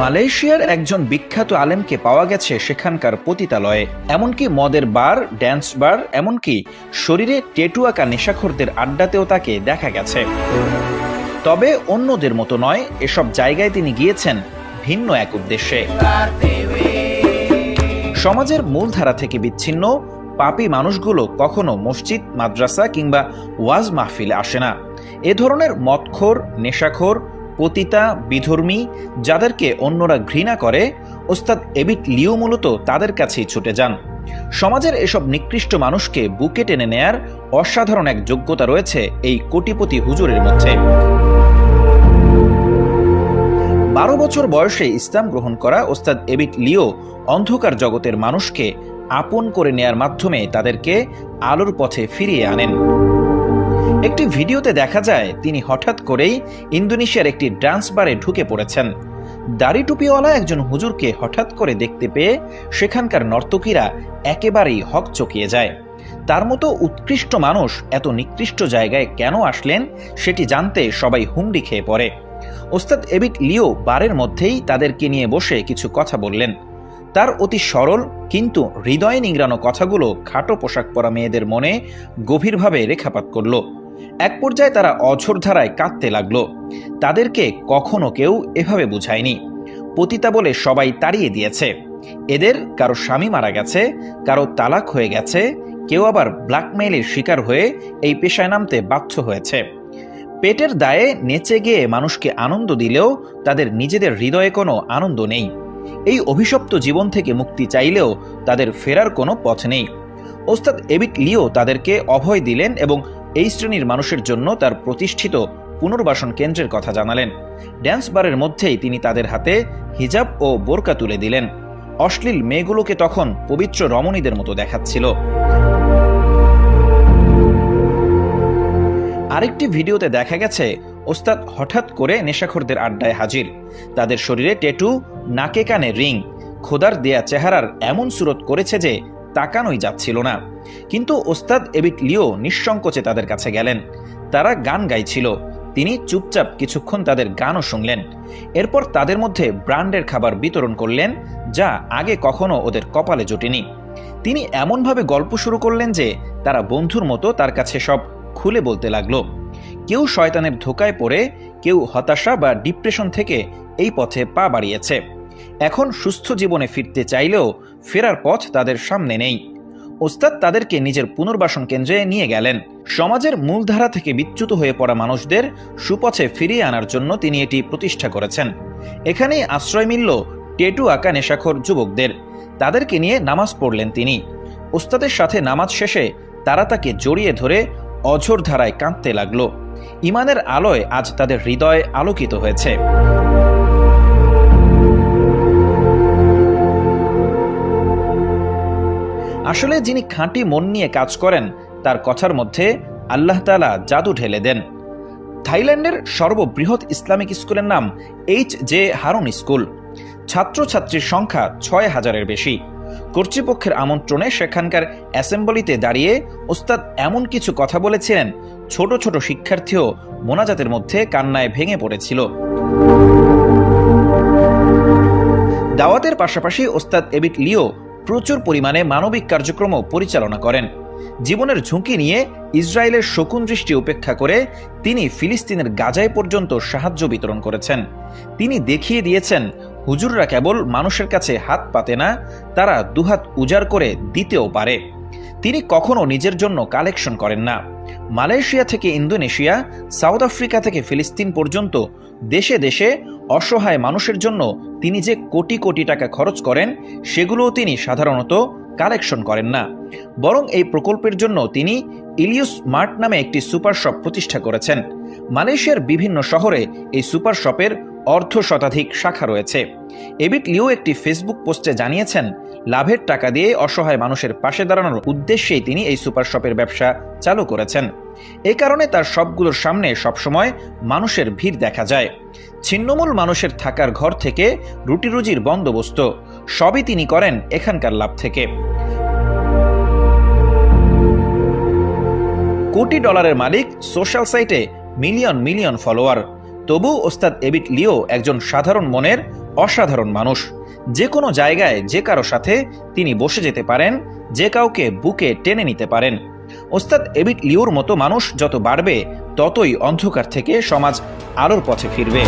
মালয়েশিয়ার একজন বিখ্যাত আলেমকে পাওয়া গেছে সেখানকার পতিতালয়ে। এমনকি মদের বার, ড্যান্স বার, এমনকি শরীরে টেটু আঁকা নেশাখোরদের আড্ডাতেও তাকে দেখা গেছে। তবে অন্যদের মতো নয়, এসব জায়গায় তিনি গিয়েছেন ভিন্ন এক উদ্দেশ্যে। সমাজের মূলধারা থেকে বিচ্ছিন্ন, পাপী মানুষগুলো কখনো মসজিদ, মাদ্রাসা কিংবা ওয়াজ মাহফিলে আসে না। এ ধরনের মদখোর, নেশাখোর পতিতা, বিধর্মী, যাদেরকে অন্যরা ঘৃণা করে, ওস্তাদ এবিট লিও মূলত তাদের কাছেই ছুটে যান। সমাজের এসব নিকৃষ্ট মানুষকে বুকে টেনে নেয়ার অসাধারণ এক যোগ্যতা রয়েছে এই কোটিপতি হুজুরের মধ্যে। বারো বছর বয়সে ইসলাম গ্রহণ করা ওস্তাদ এবিট লিও অন্ধকার জগতের মানুষকে আপন করে নেয়ার মাধ্যমে তাদেরকে আলোর পথে ফিরিয়ে আনেন। একটি ভিডিওতে দেখা যায়, তিনি হঠাৎ করেই ইন্দোনেশিয়ার একটি ডান্স বারে ঢুকে পড়েছেন। দাড়ি টুপিওয়ালা একজন হুজুরকে হঠাৎ করে দেখতে পেয়ে সেখানকার নর্তকীরা একেবারেই হক চকিয়ে যায়। তার মতো উৎকৃষ্ট মানুষ এত নিকৃষ্ট জায়গায় কেন আসলেন, সেটি জানতে সবাই হুমড়ি খেয়ে পড়ে। ওস্তাদ এবিট লিও বারের মধ্যেই তাদেরকে নিয়ে বসে কিছু কথা বললেন। তার অতি সরল কিন্তু হৃদয় নিংড়ানো কথাগুলো খাটো পোশাক পরা মেয়েদের মনে গভীরভাবে রেখাপাত করল। এক পর্যায়ে তারা অঝোর ধারায় কাঁদতে লাগল। তাদেরকে কখনো কেউ এভাবে বুঝায়নি। পতিতা বলে সবাই তাড়িয়ে দিয়েছে। এদের কারও স্বামী মারা গেছে, কারও তালাক হয়ে গেছে, কেউ আবার ব্ল্যাকমেইলের শিকার হয়ে এই পেশায় নামতে বাধ্য হয়েছে। পেটের দায়ে নেচে গিয়ে মানুষকে আনন্দ দিলেও তাদের নিজেদের হৃদয়ে কোনো আনন্দ নেই। এই অভিশপ্ত জীবন থেকে মুক্তি চাইলেও তাদের ফেরার কোনো পথ নেই। ওস্তাদ এবিট লিও তাদেরকে অভয় দিলেন এবং এই শ্রেণির মানুষের জন্য তার প্রতিষ্ঠিত পুনর্বাসন কেন্দ্রের কথা জানালেন। ড্যান্স বারের মধ্যেই তিনি তাদের হাতে হিজাব ও বোরকা তুলে দিলেন। অশ্লীল মেয়েগুলোকে তখন পবিত্র রমণীদের মতো দেখাচ্ছিল। আরেকটি ভিডিওতে দেখা গেছে, ওস্তাদ হঠাৎ করে নেশাখোরদের আড্ডায় হাজির। তাদের শরীরে টেটু, নাকে কানে রিং। খোদার দেয়া চেহারার এমন সুরত করেছে যে তাকানোই যাচ্ছিল না। কিন্তু ওস্তাদ এবিট লিও নিঃসংকোচে তাদের কাছে গেলেন। তারা গান গাইছিল। তিনি চুপচাপ কিছুক্ষণ তাদের গানও শুনলেন। এরপর তাদের মধ্যে ব্র্যান্ডের খাবার বিতরণ করলেন, যা আগে কখনো ওদের কপালে জোটেনি। তিনি এমনভাবে গল্প শুরু করলেন যে, তারা বন্ধুর মতো তার কাছে সব খুলে বলতে লাগল। কেউ শয়তানের ধোকায় পড়ে, কেউ হতাশা বা ডিপ্রেশন থেকে এই পথে পা বাড়িয়েছে। এখন সুস্থ জীবনে ফিরতে চাইলেও ফেরার পথ তাদের সামনে নেই। ওস্তাদ তাদেরকে নিজের পুনর্বাসন কেন্দ্রে নিয়ে গেলেন। সমাজের মূলধারা থেকে বিচ্যুত হয়ে পড়া মানুষদের সুপথে ফিরিয়ে আনার জন্য তিনি এটি প্রতিষ্ঠা করেছেন। এখানেই আশ্রয় মিলল টেটু আঁকা নেশাখোর যুবকদের। তাদেরকে নিয়ে নামাজ পড়লেন তিনি। ওস্তাদের সাথে নামাজ শেষে তারা তাকে জড়িয়ে ধরে অঝোর ধারায় কাঁদতে লাগল। ইমানের আলোয় আজ তাদের হৃদয় আলোকিত হয়েছে। আসলে যিনি খাঁটি মন নিয়ে কাজ করেন, তার কথার মধ্যে আল্লাহ তালা জাদু ঢেলে দেন। থাইল্যান্ডের সর্ববৃহৎ ইসলামিক স্কুলের নাম এইচ জে হারুন স্কুল। ছাত্রছাত্রীর সংখ্যা ছয় হাজারের বেশি। কর্তৃপক্ষের আমন্ত্রণে সেখানকার অ্যাসেম্বলিতে দাঁড়িয়ে ওস্তাদ এমন কিছু কথা বলেছিলেন, ছোট ছোট শিক্ষার্থীও মোনাজাতের মধ্যে কান্নায় ভেঙে পড়েছিল। দাওয়াতের পাশাপাশি ওস্তাদ এবিট লিও প্রচুর পরিমাণে মানবিক কার্যক্রমও পরিচালনা করেন। জীবনের ঝুঁকি নিয়ে ইসরায়েলের শকুন দৃষ্টি উপেক্ষা করে তিনি ফিলিস্তিনের গাজায় পর্যন্ত সাহায্য বিতরণ করেছেন। তিনি দেখিয়ে দিয়েছেন, হুজুররা কেবল মানুষের কাছে হাত পাতে না, তারা দুহাত উজাড় করে দিতেও পারে। তিনি কখনো নিজের জন্য কালেকশন করেন না। মালয়েশিয়া থেকে ইন্দোনেশিয়া, সাউথ আফ্রিকা থেকে ফিলিস্তিন পর্যন্ত দেশে দেশে অসহায় মানুষের জন্য তিনি যে কোটি কোটি টাকা খরচ করেন, সেগুলোও তিনি সাধারণত কালেকশন করেন না। বরং এই প্রকল্পের জন্য তিনি ইলিউস মার্ট নামে একটি সুপার শপ প্রতিষ্ঠা করেছেন। মালয়েশিয়ার বিভিন্ন শহরে এই সুপার শপের অর্ধ শতাধিক শাখা রয়েছে। এবিট লিও একটি ফেসবুক পোস্টে জানিয়েছেন লাভের টাকা দিয়ে অসহায় মানুষের পাশে দাঁড়ানোর উদ্দেশ্যেই তিনি এই সুপার শপের ব্যবসা চালু করেছেন। এ কারণে তার সবগুলোর সামনে সবসময় মানুষের ভিড় দেখা যায়। ছিন্নমূল মানুষের থাকার ঘর থেকে রুটি রুজির বন্দোবস্ত সবই তিনি করেন এখানকার লাভ থেকে। কোটি ডলারের মালিক, সোশ্যাল সাইটে মিলিয়ন মিলিয়ন ফলোয়ার। তবু ওস্তাদ এবিট লিও একজন সাধারণ মনের অসাধারণ মানুষ। যে কোনো জায়গায় যে কারও সাথে তিনি বসে যেতে পারেন, যে কাউকে বুকে টেনে নিতে পারেন। ওস্তাদ এবিট লিওর মতো মানুষ যত বাড়বে, ততই অন্ধকার থেকে সমাজ আলোর পথে ফিরবে।